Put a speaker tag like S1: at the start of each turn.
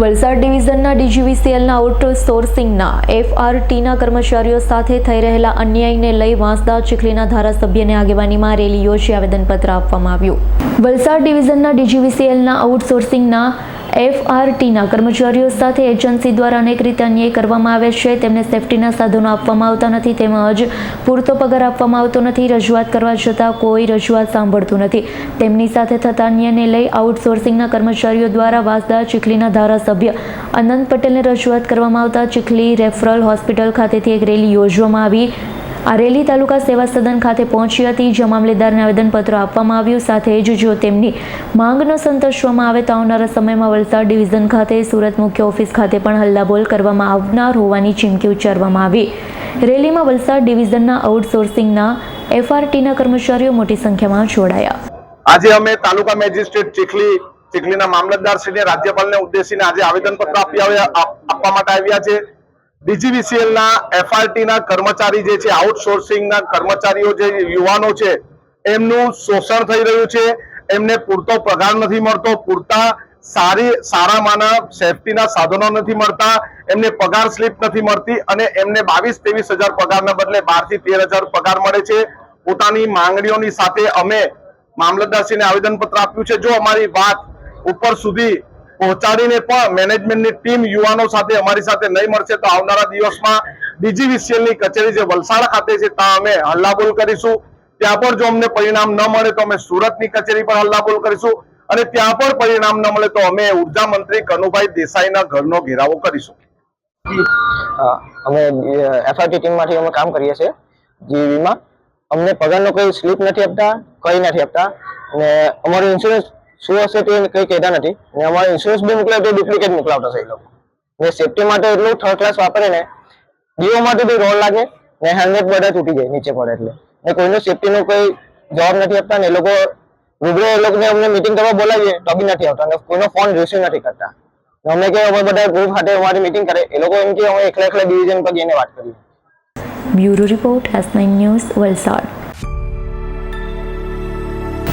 S1: વલસાડ ડિવિઝનના ડીજીવીસીએલના આઉટસોર્સિંગના એફઆરટીના કર્મચારીઓ સાથે થઈ રહેલા અન્યાયને લઈ વાંસદા ચીખલીના ધારાસભ્યને આગેવાનીમાં રેલી યોજી આવેદનપત્ર આપવામાં આવ્યું. વલસાડ ડિવિઝનના ડીજીવીસીએલના આઉટસોર્સિંગના એફઆરટીના કર્મચારીઓ સાથે એજન્સી દ્વારા અનેક રીતે અન્યાય કરવામાં આવે છે. તેમને સેફટીના સાધનો આપવામાં આવતા નથી, તેમજ પૂરતો પગાર આપવામાં આવતો નથી. રજૂઆત કરવા છતાં કોઈ રજૂઆત સાંભળતું નથી. તેમની સાથે થતા અન્યાયને લઈ આઉટસોર્સિંગના કર્મચારીઓ દ્વારા વાસદા ચીખલીના ધારાસભ્ય અનંત પટેલને રજૂઆત કરવામાં આવતા. ચીખલી રેફરલ હોસ્પિટલ ખાતેથી એક રેલી યોજવામાં આવી. આ રેલી તાલુકા સેવા સદન ખાતે પહોંચી હતી, જ્યાં મામલેદારને આવેદનપત્ર આપવામાં આવ્યું. સાથે જ જો તેમની માંગનો સંતોષવામાં આવે તો આવનારા સમયમાં વલસાડ ડિવિઝન ખાતે, સુરત મુખ્ય ઓફિસ ખાતે પણ હલ્લાબોલ કરવામાં આવનાર હોવાની ચીમકી ઉચ્ચારવામાં આવી. રેલીમાં વલસાડ ડિવિઝનના આઉટસોર્સિંગના એફઆરટીના કર્મચારીઓ મોટી સંખ્યામાં જોડાયા.
S2: આજે અમે તાલુકા મેજિસ્ટ્રેટ ચીખલી, ચીખલીના મામલતદાર શ્રીને રાજ્યપાલને ઉદ્દેશીને આજે આવેદનપત્ર આપી આવ્યા આપવા માટે આવ્યા છે. DGVCL ના એફઆરટી ના કર્મચારી જે છે આઉટસોર્સિંગ ના કર્મચારીઓ જે યુવાનો છે, એમનું શોષણ થઈ રહ્યું છે. એમને પૂરતો પગાર નથી મળતો, પૂરતા સારી, સારામાંના સેફટીના સાધનો નથી મળતા, એમને પગાર સ્લીપ નથી મળતી અને એમને બાવીસ ત્રેવીસ હજાર પગારના બદલે બારથી તેર હજાર પગાર મળે છે. પોતાની માંગણીઓની સાથે અમે મામલતદારશ્રીને આવેદનપત્ર આપ્યું છે. જો અમારી વાત ઉપર સુધી પહોંચાડીને પણ મેનેજમેન્ટની ટીમ યુવાનો સાથે અમારી સાથે નહીં મળશે તો આવનારા દિવસમાં બીજી ની કચેરી જે વલસાડ ખાતે છે, ત્યાં અમે હલ્લાબોલ કરીશું. ત્યાં પણ જો અમને પરિણામ ન મળે તો અમે સુરતની કચેરી પર હલ્લાબોલ કરીશું. અને ત્યાં પણ પરિણામ ન મળે તો અમે ઊર્જા મંત્રી કનુભાઈ દેસાઈના ઘરનો ઘેરાવો કરીશું.
S3: અમે એફઆરટી ટીમમાંથી અમે કામ કરીએ છીએ, જીવીમાં. અમને પગારનો કોઈ સ્લીપ નથી આપતા, કંઈ નથી આપતા. અને અમારું ઇન્સ્યોરન્સ શું હશે તે કંઈ કહેતા નથી. અને અમારો ઇન્સ્યોરન્સ બી મોકલાવે તો ડુપ્લિકેટ મોકલાવતા છે એ લોકો. ને સેફટી માટે એટલું થર્ડ ક્લાસ વાપરે ને દીવો માટે બી રોડ લાગે ને હેલ્મેટ બધા તૂટી જાય નીચે પડે એટલે. ને કોઈનો સેફટીનો કોઈ જવાબ નથી આપતા ને એ લોકો રૂબરૂ એ લોકોને અમને મિટિંગ કરવા બોલાવીએ તો બી નથી આવતા. અને કોઈનો ફોન રિસીવ નથી કરતા. ને અમને કે અમે બધા ગ્રુપ સાથે અમારી મિટિંગ કરે. એ લોકો એમ કે અમે એકલા એકલા ડિવિઝન પર જઈને વાત કરીએ.
S1: Bureau report, S news Valsad.